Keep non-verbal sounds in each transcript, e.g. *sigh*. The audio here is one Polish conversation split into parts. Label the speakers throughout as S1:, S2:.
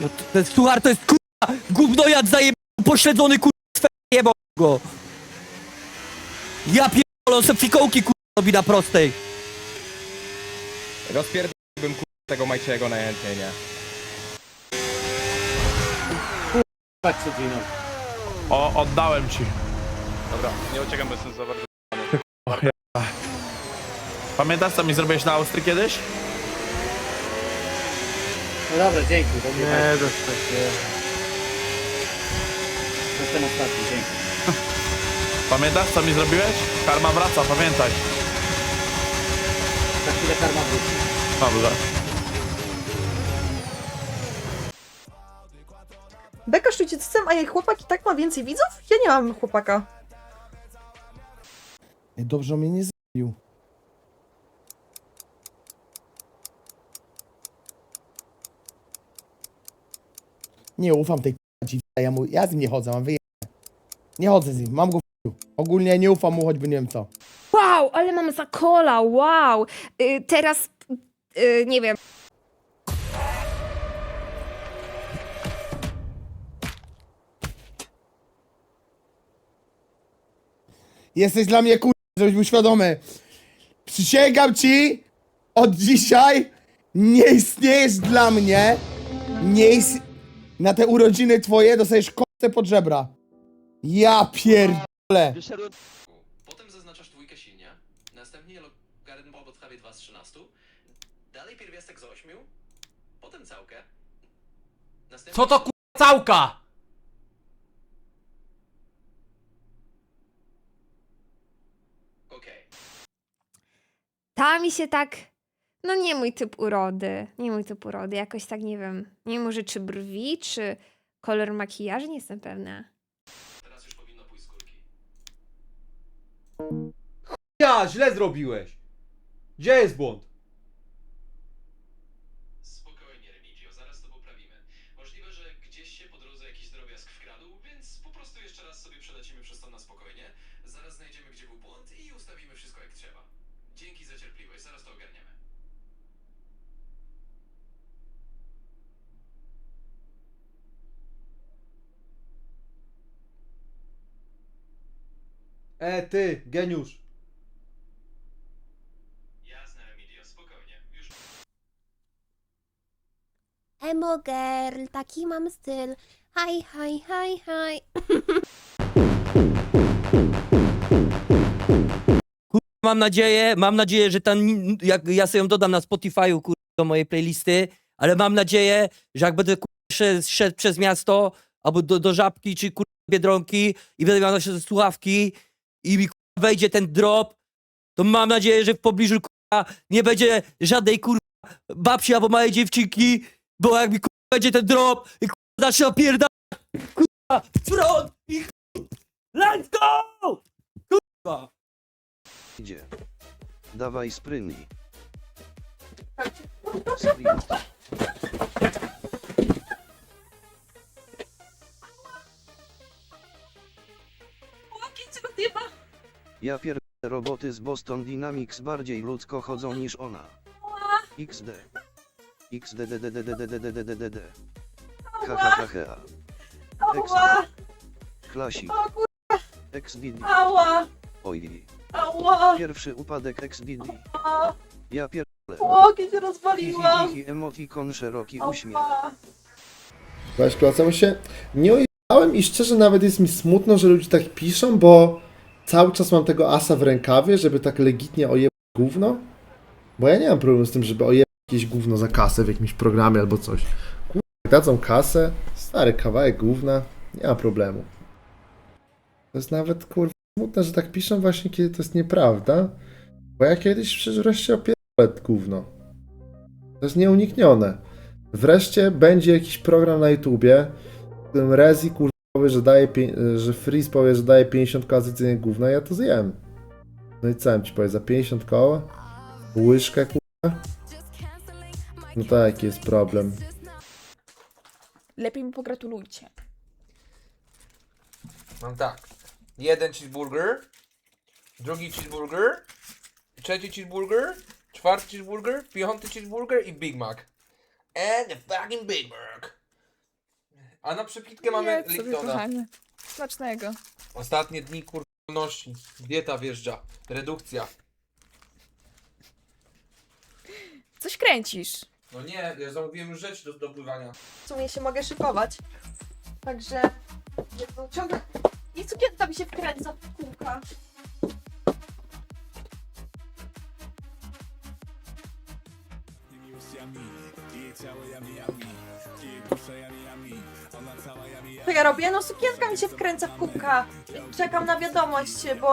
S1: No to, ten suchar to jest kurwa gównojad zajeb... pośledzony kurwa jebał go. Ja pierdolę, on se fikołki kurwa robi na prostej.
S2: Rozpierdoliłbym ku... tego Majczego najchętniej, nie?
S3: Chodź.
S4: O, oddałem ci.
S5: Dobra, nie uciekam, bo jestem za bardzo...
S4: Pamiętasz co mi zrobiłeś na Austrii kiedyś?
S3: No dobra, dzięki. To nie,
S6: Nie, dostać się.
S3: to jest ten ostatni, dzięki. *laughs*
S4: Pamiętasz co mi zrobiłeś? Karma wraca, pamiętaj.
S3: Za chwilę karma wróci.
S4: Dobrze.
S7: Beka sztućcem, a jej chłopak i tak ma więcej widzów? Ja nie mam chłopaka.
S8: Ej, Dobrze on mnie nie zabił. Nie ufam tej k***a dziwce, ja, mu, ja z nim nie chodzę, mam wyje... Nie chodzę z nim, mam go w chuju. Ogólnie nie ufam mu, choćby nie wiem co.
S9: Wow, ale mam zakola, wow. Y, teraz, y, nie wiem,
S8: Jesteś dla mnie kur... żebyś był świadomy. Przysięgam ci, od dzisiaj nie istniejesz dla mnie. Nie ist... Na te urodziny twoje dostajesz kostę pod żebra. Ja pierdolę.
S10: Potem zaznaczasz dwójkę silnie, następnie logarytm po podstawie 2 z 13, dalej pierwiastek z 8, potem całkę. Następnie
S6: Co to kurwa całka?
S10: Okej.
S9: ta mi się tak, no nie mój typ urody, nie mój typ urody, jakoś tak nie wiem, nie może czy brwi, czy kolor makijażu, nie jestem pewna.
S10: Teraz już powinno pójść z górki.
S6: Ja, źle zrobiłeś. Gdzie jest błąd?
S10: Spokojnie, Remigio, zaraz to poprawimy. Możliwe, że gdzieś się po drodze jakiś drobiazg wkradł, więc po prostu jeszcze raz sobie przelecimy przez to na spokojnie. Zaraz znajdziemy, gdzie był błąd i ustawimy wszystko jak trzeba. Dzięki za cierpliwość, zaraz to ogarniemy.
S6: E, ty, geniusz.
S10: Jasne, Remigio, spokojnie. Już
S9: Emo girl, taki mam styl, hi, hi, hi, hi.
S1: Mam nadzieję, mam nadzieję, że ten, jak ja sobie ją dodam na Spotify'u kur... do mojej playlisty, ale mam nadzieję, że jak będę kur... szedł, szedł przez miasto albo do, do Żabki czy kur... Biedronki i będę miał się ze słuchawki i mi kur... wejdzie ten drop, to mam nadzieję, że w pobliżu kur... nie będzie żadnej kur... babci albo małej dziewczynki, bo jak mi kur... będzie ten drop i kur... zacznę opierdać kurwa w front i kur... Let's go! Kurwa!
S11: Idzie. Dawaj sprynij. Ja pier... roboty z Boston Dynamics bardziej ludzko chodzą niż ona. XD. XDDDDDDDDDD. Ha ha ha ha. XD. Klasik. XDD.
S7: Ała,
S11: Oj.
S7: ała,
S11: Pierwszy upadek XDD. Ja pierdolę.
S7: łokieć rozwaliłam.
S11: emotikon szeroki uśmiech.
S8: Weź klocem się. Nie ojechałem i szczerze nawet jest mi smutno, że ludzie tak piszą, bo cały czas mam tego asa w rękawie, żeby tak legitnie ojebać gówno. Bo ja nie mam problemu z tym, żeby ojebać jakieś gówno za kasę w jakimś programie albo coś. Kurwa, jak dadzą kasę, stary kawałek gówna, nie ma problemu. To jest nawet kurwa smutne, że tak piszą właśnie, kiedy to jest nieprawda. Bo ja kiedyś przecież wreszcie opierdolę gówno. To jest nieuniknione. Wreszcie będzie jakiś program na YouTubie, którym Rezi kurwa powie, że daje, że Freeze powie, że daje 50 koła za jedzenie gówna, ja to zjem. No i co mam ci powiedzieć, za 50 koła? Łyżkę kurwa? No tak, jaki jest problem.
S7: Lepiej mi pogratulujcie.
S6: Mam tak. Jeden cheeseburger, drugi cheeseburger, trzeci cheeseburger, czwarty cheeseburger, piąty cheeseburger i Big Mac. And the fucking Big Mac. A na przepitkę mamy Liptona.
S7: Smacznego.
S6: Ostatnie dni kurności. Dieta wjeżdża. Redukcja.
S7: Coś kręcisz.
S6: No nie, ja zamówiłem już rzeczy do zdobywania.
S7: W sumie się mogę szykować. Także... Jezu, ciągle... I cukienka mi się wkręca w kółka. Co ja robię? No sukienka mi się wkręca w kubka. Czekam na wiadomość, bo...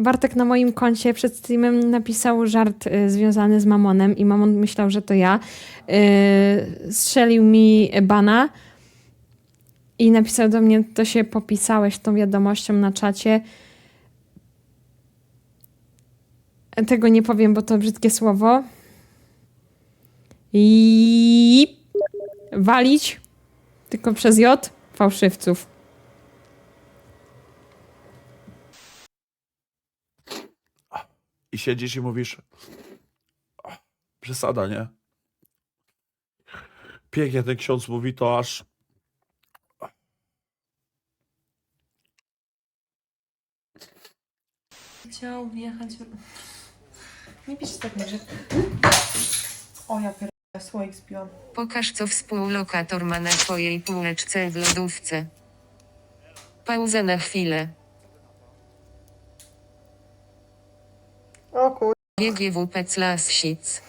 S9: Bartek na moim koncie przed streamem napisał żart y, związany z Mamonem i Mamon myślał, że to ja. Y, strzelił mi bana i napisał do mnie, to się popisałeś tą wiadomością na czacie. Tego nie powiem, bo to brzydkie słowo. I walić tylko przez J fałszywców.
S4: I siedzisz i mówisz... "Ach, Przesada, nie? Pięknie ten ksiądz mówi to aż...
S7: Chciał wjechać... Nie pisz tak, że... O, ja pierdolę, słoik spiłam.
S12: Pokaż co współlokator ma na twojej półeczce w lodówce. Pauzę na chwilę.
S7: O kur...
S12: GGW Peclasic.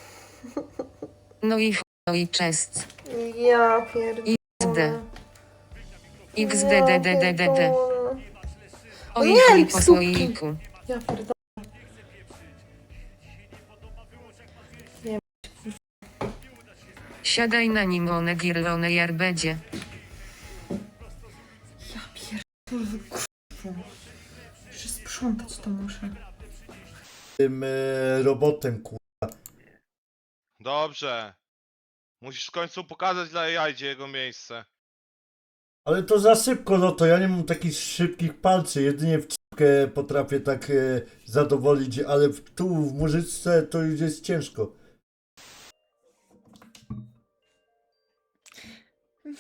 S12: *laughs* No i ch... no i czest.
S7: Ja pierdolę.
S12: XD. XDDDDD. O
S7: No
S12: i
S7: nie,
S12: chuj po
S7: stópki.
S12: słoiku.
S7: Ja pierdolę.
S12: Siadaj na nim one girlone jarbedzie.
S7: Ja pierdolę, kurwa. Jeszcze sprzątać to muszę.
S5: Tym e, robotem, ku...
S13: Dobrze. Musisz w końcu pokazać dla AI, gdzie jego miejsce.
S5: Ale to za szybko, no to ja nie mam takich szybkich palcy, jedynie w czapkę potrafię tak e, zadowolić, ale w, tu w mużyczce to już jest ciężko.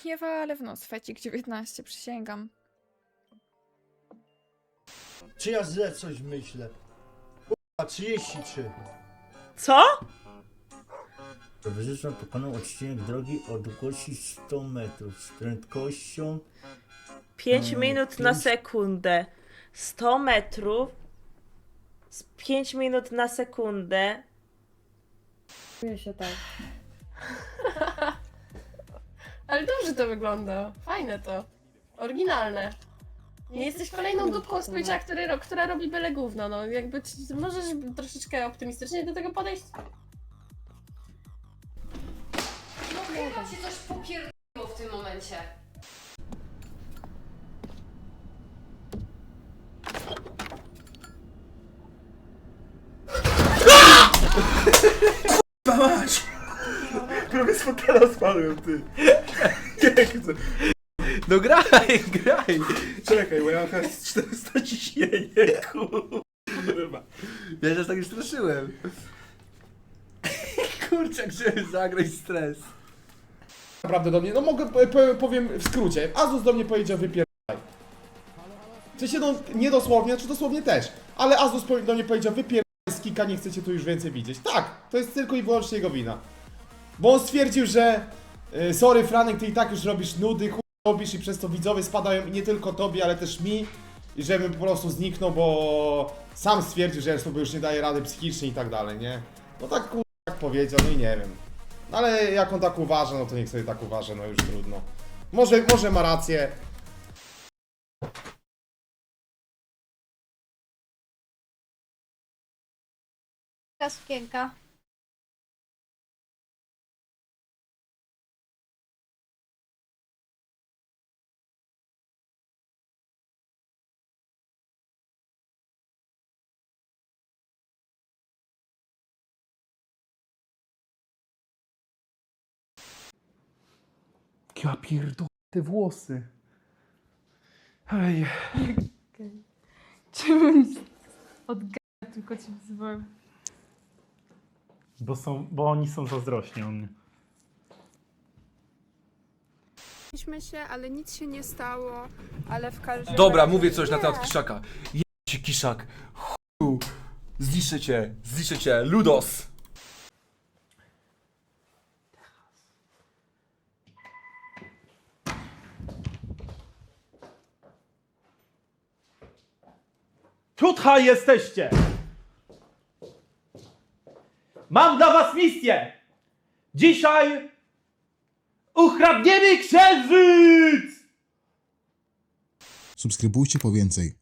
S7: Nie walę w nos, fecik 19, przysięgam.
S5: Czy ja źle coś myślę? Kurwa, 33.
S7: Co?
S5: Towarzyszem pokonał odcinek drogi o długości 100 metrów z prędkością
S14: 5
S5: Mm,
S14: minut na
S5: pięć-
S14: sekundę. 100 metrów. z 5 minut na sekundę.
S7: Czuję się tak. *laughs*
S15: Ale dobrze to wygląda. Fajne to. Oryginalne. Nie jesteś kolejną dupką z Twitcha, który, ro- która robi byle gówno. No jakby ci- możesz troszeczkę optymistycznie do tego podejść.
S9: No chyba ci coś popierdoliło w tym momencie. *laughs*
S5: Prawie z fotela spadłem, ty. Nie chcę.
S16: No graj, graj!
S5: Czekaj, bo ja mam chyba 400 ciśnienie, kurwa.
S16: Ja się tak już straszyłem. *laughs* Kurczak, żeby zagrać stres.
S6: Naprawdę do mnie, no mogę, po- po- powiem w skrócie. Azus do mnie powiedział wypierdaj. W sensie, no nie dosłownie, czy dosłownie też. Ale Azus do mnie powiedział wypierdaj z kika, nie chcecie tu już więcej widzieć. Tak, to jest tylko i wyłącznie jego wina. Bo on stwierdził, że y, sorry Franek, ty i tak już robisz nudy, chuj robisz i przez to widzowie spadają i nie tylko tobie, ale też mi. I żebym po prostu zniknął, bo sam stwierdził, że ja sobie już nie daje rady psychicznie i tak dalej, nie? No tak kur... tak powiedział, no i nie wiem. No ale jak on tak uważa, no to niech sobie tak uważa, no już trudno. Może, może ma rację.
S9: Sukienka.
S6: Ja pierdolę te włosy. Ej. Okay.
S15: Czemu od tylko cię wzywałem?
S17: Bo, są, bo oni są zazdrośni o mnie.
S15: Spotkaliśmy się, ale nic się nie stało, ale w każdym
S2: Dobra,
S15: razie-
S2: mówię coś na temat Kiszaka. Je ci Kiszak, chuju, zliszę cię, zliszę cię, Ludos!
S17: Tutaj jesteście! Mam dla was misję! Dzisiaj ukradniemy księżyc!
S18: Subskrybujcie po więcej.